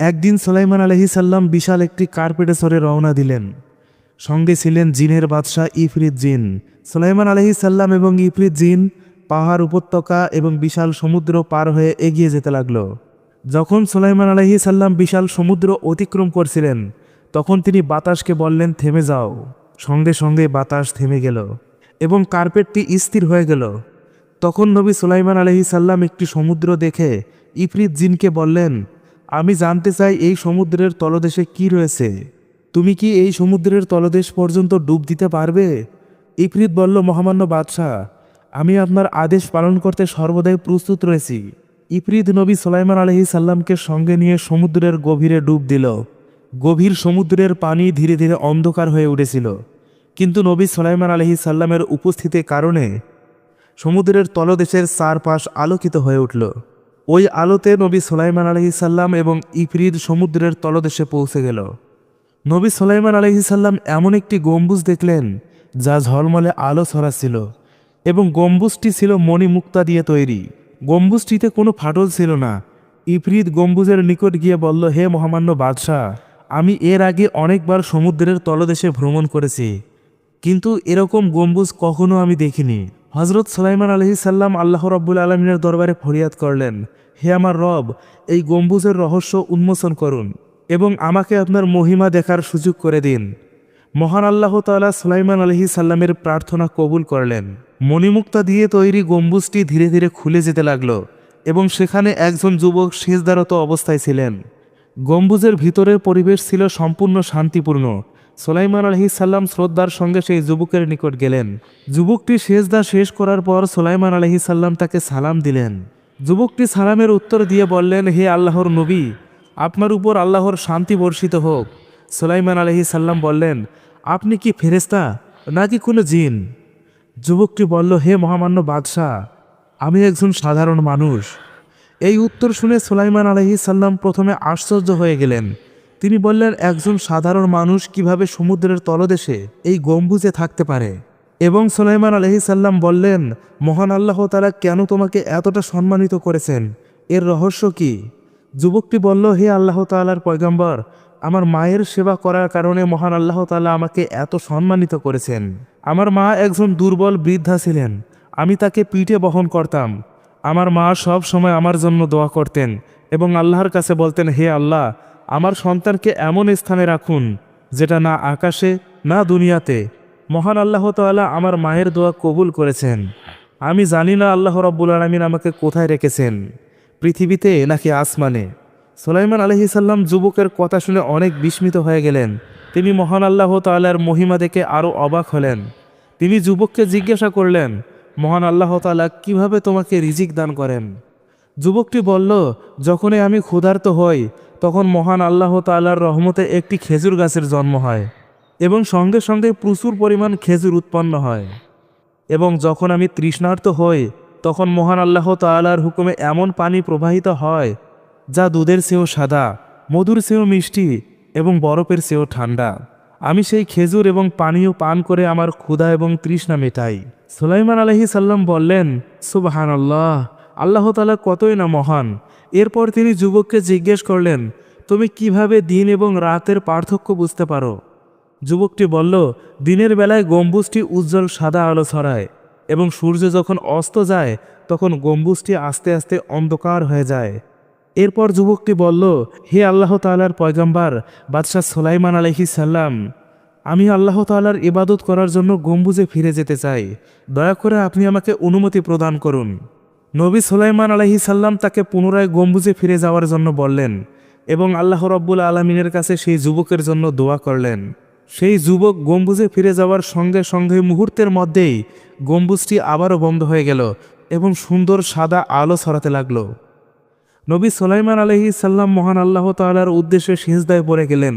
একদিন সোলাইমান আলহি সাল্লাম বিশাল একটি কার্পেটে সরে রওনা দিলেন। সঙ্গে ছিলেন জিনের বাদশাহ ইফরিত জিন। সোলাইমান আলহি সাল্লাম এবং ইফরিত জিন পাহাড় উপত্যকা এবং বিশাল সমুদ্র পার হয়ে এগিয়ে যেতে লাগল। যখন সোলাইমান আলহি সাল্লাম বিশাল সমুদ্র অতিক্রম করছিলেন, তখন তিনি বাতাসকে বললেন, থেমে যাও। সঙ্গে সঙ্গে বাতাস থেমে গেল এবং কার্পেটটি স্থির হয়ে গেল। তখন নবী সুলাইমান আলহি সাল্লাম একটি সমুদ্র দেখে ইফরিত জিনকে বললেন আমি জানতে চাই এই সমুদ্রের তলদেশে কি রয়েছে। তুমি কি এই সমুদ্রের তলদেশ পর্যন্ত ডুব দিতে পারবে? ইফরিত বলল, মহামান্য বাদশাহ, আমি আপনার আদেশ পালন করতে সর্বদাই প্রস্তুত রয়েছি। ইফরিত নবী সুলাইমান আলহি সাল্লামকে সঙ্গে নিয়ে সমুদ্রের গভীরে ডুব দিল। গভীর সমুদ্রের পানি ধীরে ধীরে অন্ধকার হয়ে উঠেছিল। কিন্তু নবী সুলাইমান আলহি সাল্লামের উপস্থিতির কারণে সমুদ্রের তলদেশের চারপাশ আলোকিত হয়ে উঠল। ওই আলোতে নবী সুলাইমান আলহি সাল্লাম এবং ইফরিদ সমুদ্রের তলদেশে পৌঁছে গেল। নবী সুলাইমান আলহি সাল্লাম এমন একটি গম্বুজ দেখলেন, যা ঝলমলে আলো ছড়াচ্ছিল এবং গম্বুজটি ছিল মণিমুক্তা দিয়ে তৈরি। গম্বুজটিতে কোনো ফাটল ছিল না। ইফরিদ গম্বুজের নিকট গিয়ে বলল, হে মহামান্য বাদশাহ, আমি এর আগে অনেকবার সমুদ্রের তলদেশে ভ্রমণ করেছি, কিন্তু এরকম গম্বুজ কখনো আমি দেখিনি। হজরত সুলাইমান আলহি সাল্লাম আল্লাহ রব্বুল আলমিনের দরবারে ফরিয়াদ করলেন, হে আমার রব, এই গম্বুজের রহস্য উন্মোচন করুন এবং আমাকে আপনার মহিমা দেখার সুযোগ করে দিন। মহান আল্লাহ তাআলা সুলাইমান আলহি সাল্লামের প্রার্থনা কবুল করলেন। মণিমুক্তা দিয়ে তৈরি গম্বুজটি ধীরে ধীরে খুলে যেতে লাগল এবং সেখানে একজন যুবক সেজদারত অবস্থায় ছিলেন। গম্বুজের ভিতরের পরিবেশ ছিল সম্পূর্ণ শান্তিপূর্ণ সোলাইমান আলহি সাল্লাম শ্রদ্ধার সঙ্গে সেই যুবকের নিকট গেলেন। যুবকটি সেজদা শেষ করার পর সোলাইমান আলহি সাল্লাম তাকে সালাম দিলেন। যুবকটি সালামের উত্তর দিয়ে বললেন, হে আল্লাহর নবী, আপনার উপর আল্লাহর শান্তি বর্ষিত হোক। সোলাইমান আলহি সাল্লাম বললেন, আপনি কি ফেরেস্তা নাকি কোনো জিন? যুবকটি বলল, হে মহামান্য বাদশাহ, আমি একজন সাধারণ মানুষ। এই উত্তর শুনে সোলাইমান আলহি সাল্লাম প্রথমে আশ্চর্য হয়ে গেলেন। তিনি বললেন, একজন সাধারণ মানুষ কীভাবে সমুদ্রের তলদেশে এই গম্বুজে থাকতে পারে? এবং সুলাইমান আলহি সাল্লাম বললেন, মহান আল্লাহ তারা কেন তোমাকে এতটা সম্মানিত করেছেন? এর রহস্য কি? যুবকটি বলল, হে আল্লাহ তাল্লার পয়গম্বর, আমার মায়ের সেবা করার কারণে মহান আল্লাহ তাআলা আমাকে এত সম্মানিত করেছেন। আমার মা একজন দুর্বল বৃদ্ধা ছিলেন, আমি তাকে পিঠে বহন করতাম। আমার মা সব সময় আমার জন্য দোয়া করতেন এবং আল্লাহর কাছে বলতেন, হে আল্লাহ আমার সন্তানকে এমন স্থানে রাখুন, যেটা না আকাশে, না দুনিয়াতে। মহান আল্লাহ তাআলা আমার মায়ের দোয়া কবুল করেছেন। আমি জানি না আল্লাহ রব্বুল আলমিন আমাকে কোথায় রেখেছেন, পৃথিবীতে নাকি আসমানে। সোলাইমান আলহিসাল্লাম যুবকের কথা শুনে অনেক বিস্মিত হয়ে গেলেন। তিনি মহান আল্লাহ তাল্লার মহিমা দেখে আরও অবাক হলেন। তিনি যুবককে জিজ্ঞাসা করলেন, মহান আল্লাহ তাআলা, কীভাবে তোমাকে রিজিক দান করেন? যুবকটি বলল, যখনই আমি ক্ষুধার্ত হই তখন মহান আল্লাহ তাআলার রহমতে একটি খেজুর গাছের জন্ম হয় এবং সঙ্গে সঙ্গে প্রচুর পরিমাণ খেজুর উৎপন্ন হয়। এবং যখন আমি তৃষ্ণার্ত হই, তখন মহান আল্লাহ তাআলার হুকুমে এমন পানি প্রবাহিত হয়, যা দুধের চেয়েও সাদা, মধুর চেয়েও মিষ্টি এবং বরফের চেয়েও ঠান্ডা। আমি সেই খেজুর এবং পানীয় পান করে আমার ক্ষুধা এবং তৃষ্ণা মেটাই। সুলাইমান আলহি সাল্লাম বললেন সুবাহান আল্লাহ আল্লাহ তালা কতই না মহান। এরপর তিনি যুবককে জিজ্ঞেস করলেন, তুমি কীভাবে দিন এবং রাতের পার্থক্য বুঝতে পারো? যুবকটি বলল, দিনের বেলায় গম্বুজটি উজ্জ্বল সাদা আলো ছড়ায় এবং সূর্য যখন অস্ত যায়, তখন গম্বুজটি আস্তে আস্তে অন্ধকার হয়ে যায়। এরপর যুবকটি বলল, হে আল্লাহ তালার পয়গম্বার, বাদশাহ সোলাইমান আলহি সাল্লাম, আমি আল্লাহ তালার ইবাদত করার জন্য গম্বুজে ফিরে যেতে চাই। দয়া করে আপনি আমাকে অনুমতি প্রদান করুন। নবী সোলাইমান আলহি সাল্লাম তাকে পুনরায় গম্বুজে ফিরে যাওয়ার জন্য বললেন এবং আল্লাহ রব্বুল আলমিনের কাছে সেই যুবকের জন্য দোয়া করলেন। সেই যুবক গম্বুজে ফিরে যাওয়ার সঙ্গে সঙ্গে মুহূর্তের মধ্যেই গম্বুজটি আবারও বন্ধ হয়ে গেল এবং সুন্দর সাদা আলো ছড়াতে লাগল। নবী সোলাইমান আলহি সাল্লাম মহান আল্লাহ তালার উদ্দেশ্যে সিজদায় পড়ে গেলেন।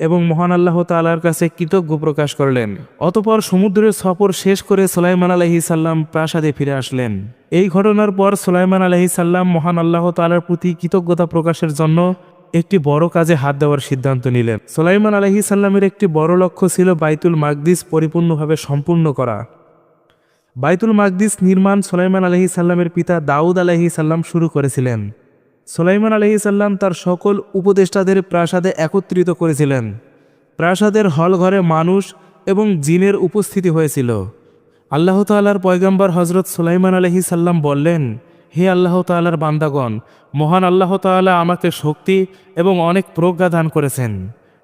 এবং মহান আল্লাহ তালার কাছে কৃতজ্ঞ প্রকাশ করলেন। অতপর সমুদ্রের সফর শেষ করে সোলাইমান আলহি সাল্লাম প্রাসাদে ফিরে আসলেন। এই ঘটনার পর সোলাইমান আলহি সাল্লাম মহান আল্লাহ তালার প্রতি কৃতজ্ঞতা প্রকাশের জন্য একটি বড় কাজে হাত দেওয়ার সিদ্ধান্ত নিলেন। সোলাইমান আলহি সাল্লামের একটি বড় লক্ষ্য ছিল বাইতুল মাকদিস পরিপূর্ণভাবে সম্পূর্ণ করা। বাইতুল মাকদিস নির্মাণ সোলাইমান আলহি সাল্লামের পিতা দাউদ আলহি সাল্লাম শুরু করেছিলেন। সুলাইমান আলহিসাল্লাম তার সকল উপদেষ্টাদের প্রাসাদে একত্রিত করেছিলেন। প্রাসাদের হল ঘরে মানুষ এবং জিনের উপস্থিতি হয়েছিল। আল্লাহ তাল্লার পয়গম্বর হজরত সুলাইমান আলহি সাল্লাম বললেন, হে আল্লাহ তাল্লার বান্দাগণ, মহান আল্লাহ তাল্লাহ আমাকে শক্তি এবং অনেক প্রজ্ঞা দান করেছেন,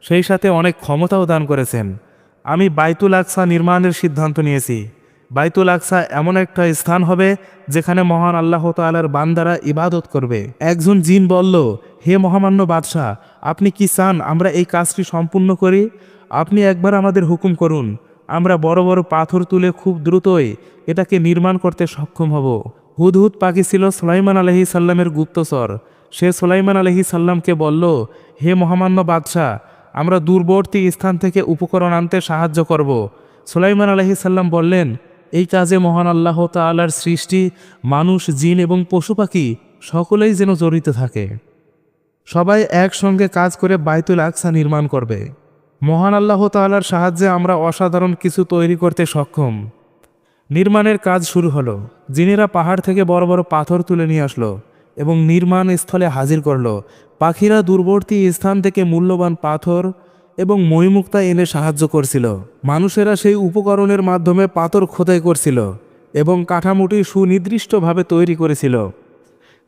সেই সাথে অনেক ক্ষমতাও দান করেছেন। আমি বাইতুল আকসা নির্মাণের সিদ্ধান্ত নিয়েছি। বাইতুল আকসা এমন একটা স্থান হবে যেখানে মহান আল্লাহ তালার বান্দারা ইবাদত করবে। একজন জিন বলল, হে মহামান্য বাদশাহ, আপনি কি চান আমরা এই কাজটি সম্পূর্ণ করি? আপনি একবার আমাদের হুকুম করুন, আমরা বড় বড় পাথর তুলে খুব দ্রুতই এটাকে নির্মাণ করতে সক্ষম হব। হুদহুদ পাখি ছিল সুলাইমান আলহি সাল্লামের গুপ্তচর। সে সুলাইমান আলহি সাল্লামকে বলল, হে মহামান্য বাদশাহ, আমরা দূরবর্তী স্থান থেকে উপকরণ আনতে সাহায্য করব। সুলাইমান আলহি সাল্লাম বললেন এই কাজে মহান আল্লাহ তালার সৃষ্টি, মানুষ, জিন এবং পশু পাখি সকলেই যেন জড়িত থাকে। সবাই একসঙ্গে কাজ করে বাইতুল আকসা নির্মাণ করবে। মহান আল্লাহ তালার সাহায্যে আমরা অসাধারণ কিছু তৈরি করতে সক্ষম। নির্মাণের কাজ শুরু হলো। জিনেরা পাহাড় থেকে বড় বড় পাথর তুলে নিয়ে আসলো এবং নির্মাণ স্থলে হাজির করল। পাখিরা দূরবর্তী স্থান থেকে মূল্যবান পাথর এবং মহিমুক্তা এনে সাহায্য করছিল। মানুষেরা সেই উপকরণের মাধ্যমে পাথর খোদাই করছিল এবং কাঠামোটি সুনির্দিষ্টভাবে তৈরি করেছিল।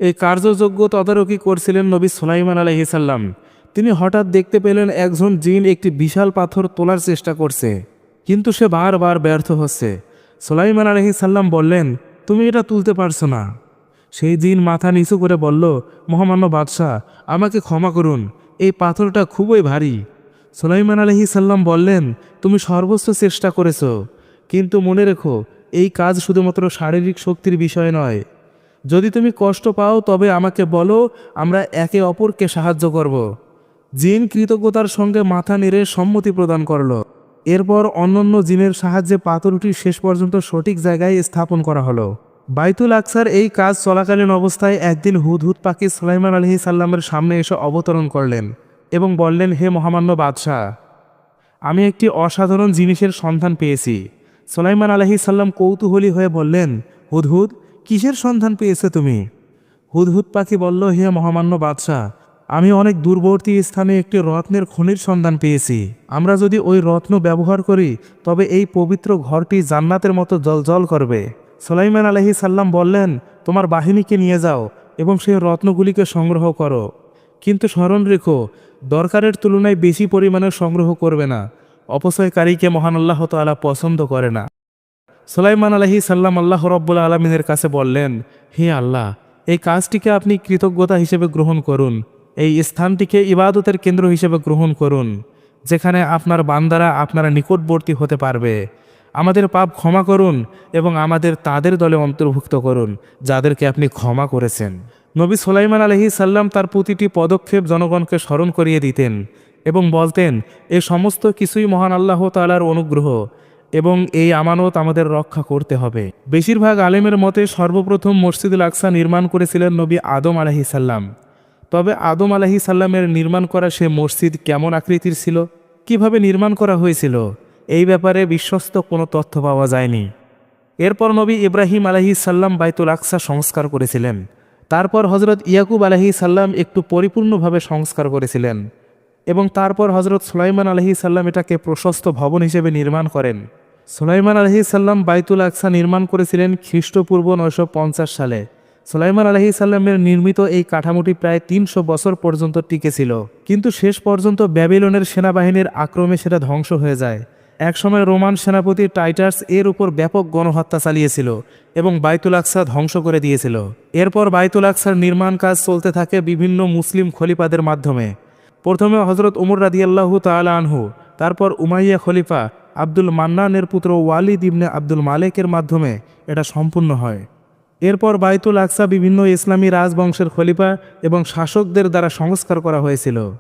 এই কার্যযোগ্য তদারকি করছিলেন নবী সুলাইমান আলহিসাল্লাম তিনি হঠাৎ দেখতে পেলেন একজন জিন একটি বিশাল পাথর তোলার চেষ্টা করছে, কিন্তু সে বারবার ব্যর্থ হচ্ছে। সুলাইমান আলহিসাল্লাম বললেন, তুমি এটা তুলতে পারছ না। সেই জিন মাথা নিচু করে বলল, মহামান্য বাদশাহ, আমাকে ক্ষমা করুন। এই পাথরটা খুবই ভারী। সুলাইমান আলহি সাল্লাম বললেন, তুমি সর্বোচ্চ চেষ্টা করেছ, কিন্তু মনে রেখো, এই কাজ শুধুমাত্র শারীরিক শক্তির বিষয় নয়। যদি তুমি কষ্ট পাও, তবে আমাকে বলো, আমরা একে অপরকে সাহায্য করব জিন কৃতজ্ঞতার সঙ্গে মাথা নেড়ে সম্মতি প্রদান করল। এরপর অন্যান্য জিনের সাহায্যে পাথরটি শেষ পর্যন্ত সঠিক জায়গায় স্থাপন করা হলো। বাইতুল আকসার এই কাজ চলাকালীন অবস্থায় একদিন হুদহুদ পাখি সুলাইমান আলহি সাল্লামের সামনে এসে অবতরণ করলেন। এবং বললেন, হে মহামান্য বাদশাহ, আমি একটি অসাধারণ জিনিসের সন্ধান পেয়েছি। সোলাইমান আলহি সাল্লাম কৌতূহলী হয়ে বললেন, হুদহুদ, কিসের সন্ধান পেয়েছে তুমি? হুদহুদ পাখি বলল, হে মহামান্য বাদশাহ, আমি অনেক দূরবর্তী স্থানে একটি রত্নের খনির সন্ধান পেয়েছি। আমরা যদি ওই রত্ন ব্যবহার করি, তবে এই পবিত্র ঘরটি জান্নাতের মতো জলজল করবে। সোলাইমান আলহি সাল্লাম বললেন, তোমার বাহিনীকে নিয়ে যাও এবং সেই রত্নগুলিকে সংগ্রহ করো। কিন্তু স্মরণ রেখো দরকারের তুলনায় বেশি পরিমাণে সংগ্রহ করবে না। অপচয়কারীকে মহান আল্লাহ তালা পছন্দ করে না। সোলাইমান আলহি সাল্লাম আল্লাহ রব্বুল আলমিনের কাছে বললেন, হে আল্লাহ, এই কাজটিকে আপনি কৃতজ্ঞতা হিসেবে গ্রহণ করুন। এই স্থানটিকে ইবাদতের কেন্দ্র হিসেবে গ্রহণ করুন, যেখানে আপনার বান্দারা আপনারা নিকটবর্তী হতে পারবে। আমাদের পাপ ক্ষমা করুন এবং আমাদের তাদের দলে অন্তর্ভুক্ত করুন, যাদেরকে আপনি ক্ষমা করেছেন। নবী সোলাইমান আলহি সাল্লাম তার প্রতিটি পদক্ষেপ জনগণকে স্মরণ করিয়ে দিতেন এবং বলতেন, এ সমস্ত কিছুই মহান আল্লাহ তালার অনুগ্রহ এবং এই আমানত আমাদের রক্ষা করতে হবে। বেশিরভাগ আলেমের মতে সর্বপ্রথম মসজিদুল আকসা নির্মাণ করেছিলেন নবী আদম আলহি সাল্লাম। তবে আদম আলহি সাল্লামের নির্মাণ করা সে মসজিদ কেমন আকৃতির ছিল? কীভাবে নির্মাণ করা হয়েছিল? এই ব্যাপারে বিশ্বস্ত কোনো তথ্য পাওয়া যায়নি। এরপর নবী ইব্রাহিম আলহি সাল্লাম বাইতুল আকসা সংস্কার করেছিলেন। তারপর হজরত ইয়াকুব আলহি সাল্লাম একটু পরিপূর্ণভাবে সংস্কার করেছিলেন এবং তারপর হজরত সুলাইমান আলহি সাল্লাম এটাকে প্রশস্ত ভবন হিসেবে নির্মাণ করেন। সুলাইমান আলহি সাল্লাম বাইতুল আকসা নির্মাণ করেছিলেন খ্রিস্টপূর্ব নয়শো পঞ্চাশ সালে। সুলাইমান আলহি সাল্লামের নির্মিত এই কাঠামোটি প্রায় তিনশো বছর পর্যন্ত টিকেছিল কিন্তু শেষ পর্যন্ত ব্যাবিলনের সেনাবাহিনীর আক্রমে সেটা ধ্বংস হয়ে যায়। একসময় রোমান সেনাপতি টাইটার্স এর উপর ব্যাপক গণহত্যা চালিয়েছিল এবং বাইতুল আকসা ধ্বংস করে দিয়েছিল। এরপর বাইতুল আকসার নির্মাণ কাজ চলতে থাকে বিভিন্ন মুসলিম খলিফাদের মাধ্যমে। প্রথমে হজরত উমর রাদিয়াল্লাহু তাআলা আনহু, তারপর উমাইয়া খলিফা আব্দুল মান্নানের পুত্র ওয়ালিদ ইবনে আব্দুল মালেকের মাধ্যমে এটা সম্পূর্ণ হয়। এরপর বাইতুল আকসা বিভিন্ন ইসলামী রাজবংশের খলিফা এবং শাসকদের দ্বারা সংস্কার করা হয়েছিল।